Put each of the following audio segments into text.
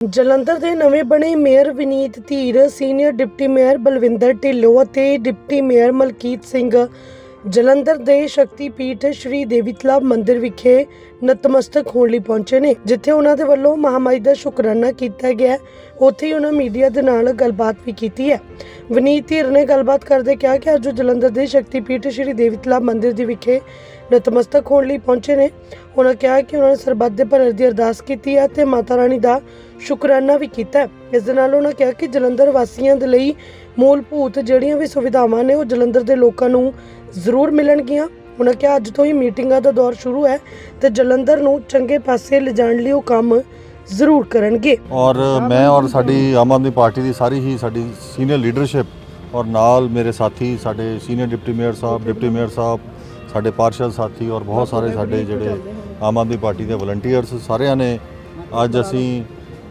ਜਲੰਧਰ ਦੇ ਨਵੇਂ ਬਣੇ mayor Vineet Dhir, senior deputy mayor Balwinder Dhillon ਅਤੇ ਡਿਪਟੀ ਮੇਅਰ ਮਲਕੀਤ ਸਿੰਘ। ਜਲੰਧਰ ਦੇ ਸ਼ਕਤੀਪੀਠ ਸ਼੍ਰੀ ਦੇਵੀਤਲਾ ਮੰਦਿਰ ਵਿਖੇ ਨਤਮਸਤਕ ਹੋਣ ਲਈ ਪਹੁੰਚੇ ਨੇ, ਜਿੱਥੇ ਉਹਨਾਂ ਦੇ ਵੱਲੋਂ ਮਹਾਮਾਈ ਦਾ ਸ਼ੁਕਰਾਨਾ ਕੀਤਾ ਗਿਆ ਉੱਥੇ ਹੀ ਉਹਨਾਂ ਮੀਡੀਆ ਦੇ ਨਾਲ ਗੱਲਬਾਤ ਵੀ ਕੀਤੀ ਹੈ। ਵਿਨੀਤ ਧੀਰ ਨੇ ਗੱਲਬਾਤ ਕਰਦੇ ਕਿਹਾ ਕਿ ਅੱਜ ਜਲੰਧਰ ਦੇ ਸ਼ਕਤੀਪੀਠ ਸ਼੍ਰੀ ਦੇਵੀਤਲਾ ਮੰਦਿਰ ਦੀ ਵਿਖੇ ਨਤਮਸਤਕ ਹੋਣ ਲਈ ਪਹੁੰਚੇ ਨੇ। ਉਹਨਾਂ ਕਿਹਾ ਕਿ ਉਹਨਾਂ ਨੇ ਸਰਬੱਤ ਦੇ ਭਲੇ ਦੀ ਅਰਦਾਸ ਕੀਤੀ ਹੈ ਤੇ ਮਾਤਾ ਰਾਣੀ ਦਾ ਸ਼ੁਕਰਾਨਾ ਵੀ ਕੀਤਾ ਇਸ ਦੇ ਨਾਲ ਉਹਨਾਂ ਕਿਹਾ ਕਿ ਜਲੰਧਰ ਵਾਸੀਆਂ ਦੇ ਲਈ ਮੂਲਭੂਤ ਜਿਹੜੀਆਂ ਵੀ ਸੁਵਿਧਾਵਾਂ ਨੇ ਉਹ ਜਲੰਧਰ ਦੇ ਲੋਕਾਂ ਨੂੰ ਜ਼ਰੂਰ ਮਿਲਣਗੀਆਂ। ਉਹਨਾਂ ਕਿਹਾ, ਅੱਜ ਤੋਂ ਹੀ ਮੀਟਿੰਗਾਂ ਦਾ ਦੌਰ ਸ਼ੁਰੂ ਹੈ ਤੇ ਜਲੰਧਰ ਨੂੰ ਚੰਗੇ ਪਾਸੇ ਲਿਜਾਣ ਲਈ ਉਹ ਕੰਮ ਜ਼ਰੂਰ ਕਰਨਗੇ। ਔਰ ਮੈਂ ਔਰ ਸਾਡੀ ਆਮ ਆਦਮੀ ਪਾਰਟੀ ਦੀ ਸਾਰੀ ਹੀ ਸਾਡੀ ਸੀਨੀਅਰ ਲੀਡਰਸ਼ਿਪ ਔਰ ਨਾਲ ਮੇਰੇ ਸਾਥੀ, ਸਾਡੇ senior deputy mayor Sahib, deputy mayor Sahib, ਸਾਡੇ ਪਾਰਸ਼ਲ ਸਾਥੀ ਔਰ ਬਹੁਤ ਸਾਰੇ ਸਾਡੇ ਜਿਹੜੇ ਆਮ ਆਦਮੀ ਪਾਰਟੀ ਦੇ ਵਲੰਟੀਅਰਸ ਸਾਰਿਆਂ ਨੇ ਅੱਜ ਅਸੀਂ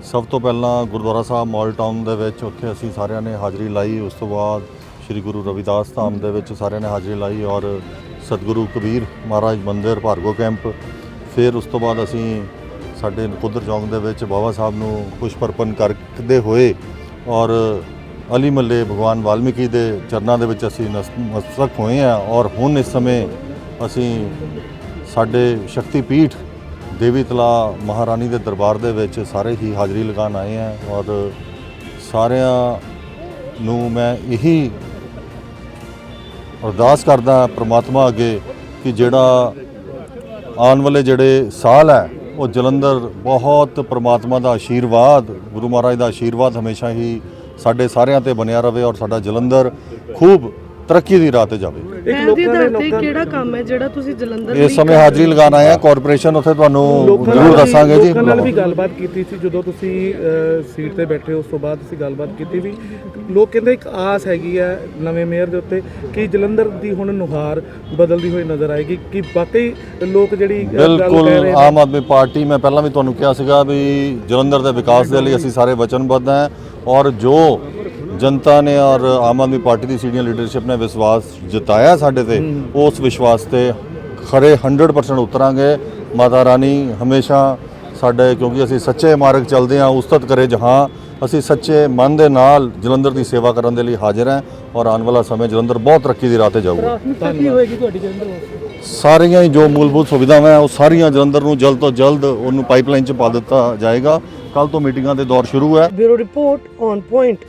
ਸਭ ਤੋਂ ਪਹਿਲਾਂ ਗੁਰਦੁਆਰਾ ਸਾਹਿਬ ਮਾਲ ਟਾਊਨ ਦੇ ਵਿੱਚ ਉੱਥੇ ਅਸੀਂ ਸਾਰਿਆਂ ਨੇ ਹਾਜ਼ਰੀ ਲਾਈ। ਉਸ ਤੋਂ ਬਾਅਦ ਸ੍ਰੀ ਗੁਰੂ ਰਵਿਦਾਸ ਧਾਮ ਦੇ ਵਿੱਚ ਸਾਰਿਆਂ ਨੇ ਹਾਜ਼ਰੀ ਲਾਈ ਔਰ ਸਤਿਗੁਰੂ ਕਬੀਰ ਮਹਾਰਾਜ ਮੰਦਿਰ ਭਾਰਗੋ ਕੈਂਪ। ਫਿਰ ਉਸ ਤੋਂ ਬਾਅਦ ਅਸੀਂ ਸਾਡੇ ਨਕੁਦਰ ਚੌਂਕ ਦੇ ਵਿੱਚ ਬਾਬਾ ਸਾਹਿਬ ਨੂੰ ਪੁਸ਼ਪ ਅਰਪਣ ਕਰਦੇ ਹੋਏ ਔਰ ਅਲੀ ਮੱਲੇ ਭਗਵਾਨ ਵਾਲਮੀਕੀ ਦੇ ਚਰਨਾਂ ਦੇ ਵਿੱਚ ਅਸੀਂ ਨਤਮਸਤਕ ਹੋਏ ਹਾਂ ਔਰ ਹੁਣ ਇਸ ਸਮੇਂ ਅਸੀਂ ਸਾਡੇ ਸ਼ਕਤੀਪੀਠ ਦੇਵੀ ਤਲਾ ਮਹਾਰਾਣੀ ਦੇ ਦਰਬਾਰ ਦੇ ਵਿੱਚ ਸਾਰੇ ਹੀ ਹਾਜ਼ਰੀ ਲਗਾਉਣ ਆਏ ਹਾਂ ਔਰ ਸਾਰਿਆਂ ਨੂੰ ਮੈਂ ਇਹੀ ਅਰਦਾਸ ਕਰਦਾ ਪ੍ਰਮਾਤਮਾ ਅੱਗੇ ਕਿ ਜਿਹੜਾ ਆਉਣ ਵਾਲੇ ਜਿਹੜੇ ਸਾਲ ਹੈ, ਉਹ ਜਲੰਧਰ ਬਹੁਤ ਪ੍ਰਮਾਤਮਾ ਦਾ ਆਸ਼ੀਰਵਾਦ ਗੁਰੂ ਮਹਾਰਾਜ ਦਾ ਆਸ਼ੀਰਵਾਦ ਹਮੇਸ਼ਾ ਹੀ ਸਾਡੇ ਸਾਰਿਆਂ ਤੇ ਬਣਿਆ ਰਵੇ ਔਰ ਸਾਡਾ ਜਲੰਧਰ ਖੂਬ ਤਰੱਕੀ ਦੀ ਰਾਹ ਤੇ ਜਾਵੇ। ਇੱਕ ਲੋਕਾਂ ਦੇ ਲੋਕਾਂ ਕਿਹੜਾ ਕੰਮ ਹੈ ਜਿਹੜਾ ਤੁਸੀਂ ਜਲੰਧਰ ਇਸ ਸਮੇਂ ਹਾਜ਼ਰੀ ਲਗਾਉਣ ਆਏ ਆ ਕਾਰਪੋਰੇਸ਼ਨ ਉੱਥੇ ਤੁਹਾਨੂੰ ਜ਼ਰੂਰ ਦੱਸਾਂਗੇ ਜੀ। ਲੋਕਾਂ ਨਾਲ ਵੀ ਗੱਲਬਾਤ ਕੀਤੀ ਸੀ ਜਦੋਂ ਤੁਸੀਂ ਸੀਟ ਤੇ ਬੈਠੇ ਉਸ ਤੋਂ ਬਾਅਦ ਅਸੀਂ ਗੱਲਬਾਤ ਕੀਤੀ ਵੀ ਲੋਕ ਕਹਿੰਦੇ ਇੱਕ ਆਸ ਹੈਗੀ ਹੈ ਨਵੇਂ ਮੇਅਰ ਦੇ ਉੱਤੇ ਕਿ ਜਲੰਧਰ ਦੀ ਹੁਣ ਨੁਹਾਰ ਬਦਲਦੀ ਹੋਈ ਨਜ਼ਰ ਆਏਗੀ ਕਿ ਵਾਕਈ ਲੋਕ ਜਿਹੜੀ ਬਿਲਕੁਲ ਕਹਿ ਰਹੇ ਨੇ ਆਮ ਆਦਮੀ ਪਾਰਟੀ ਮੈਂ ਪਹਿਲਾਂ ਵੀ ਤੁਹਾਨੂੰ ਕਿਹਾ ਸੀਗਾ ਵੀ ਜਲੰਧਰ ਦੇ ਵਿਕਾਸ ਦੇ ਲਈ ਅਸੀਂ ਸਾਰੇ ਵਚਨਬੱਧ ਹਾਂ ਔਰ ਜੋ ਜਨਤਾ ਨੇ ਔਰ ਆਮ ਆਦਮੀ ਪਾਰਟੀ ਦੀ ਸੀਨੀਅਰ ਲੀਡਰਸ਼ਿਪ ਨੇ ਵਿਸ਼ਵਾਸ ਜਤਾਇਆ ਸਾਡੇ ਤੇ ਉਸ ਵਿਸ਼ਵਾਸ ਤੇ ਖਰੇ 100% ਉਤਰਾਂਗੇ। ਮਾਤਾ ਰਾਣੀ ਹਮੇਸ਼ਾ ਸਾਡੇ ਕਿਉਂਕਿ ਅਸੀਂ ਸੱਚੇ ਮਾਰਗ ਚੱਲਦੇ ਹਾਂ ਉਸਤਤ ਕਰੇ ਜਹਾਂ। ਅਸੀਂ ਸੱਚੇ ਮਨ ਦੇ ਨਾਲ ਜਲੰਧਰ ਦੀ ਸੇਵਾ ਕਰਨ ਦੇ ਲਈ ਹਾਜ਼ਰ ਹਾਂ ਔਰ ਆਉਣ ਵਾਲਾ ਸਮੇਂ ਜਲੰਧਰ ਬਹੁਤ ਤਰੱਕੀ ਦੀ ਰਾਹ ਤੇ ਜਾਊਗਾ। ਕੀ ਹੋਏਗੀ ਤੁਹਾਡੀ ਜਲੰਧਰ ਵਾਸਤੇ? ਸਾਰੀਆਂ ਹੀ ਜੋ ਮੂਲਭੂਤ ਸੁਵਿਧਾਵਾਂ ਉਹ ਸਾਰੀਆਂ ਜਲੰਧਰ ਨੂੰ ਜਲਦ ਤੋਂ ਜਲਦ ਉਹਨੂੰ ਪਾਈਪਲਾਈਨ 'ਚ ਪਾ ਦਿੱਤਾ ਜਾਏਗਾ। ਕੱਲ ਤੋਂ ਮੀਟਿੰਗਾਂ ਦੇ ਦੌਰ ਸ਼ੁਰੂ ਹੈ। Bureau report on point.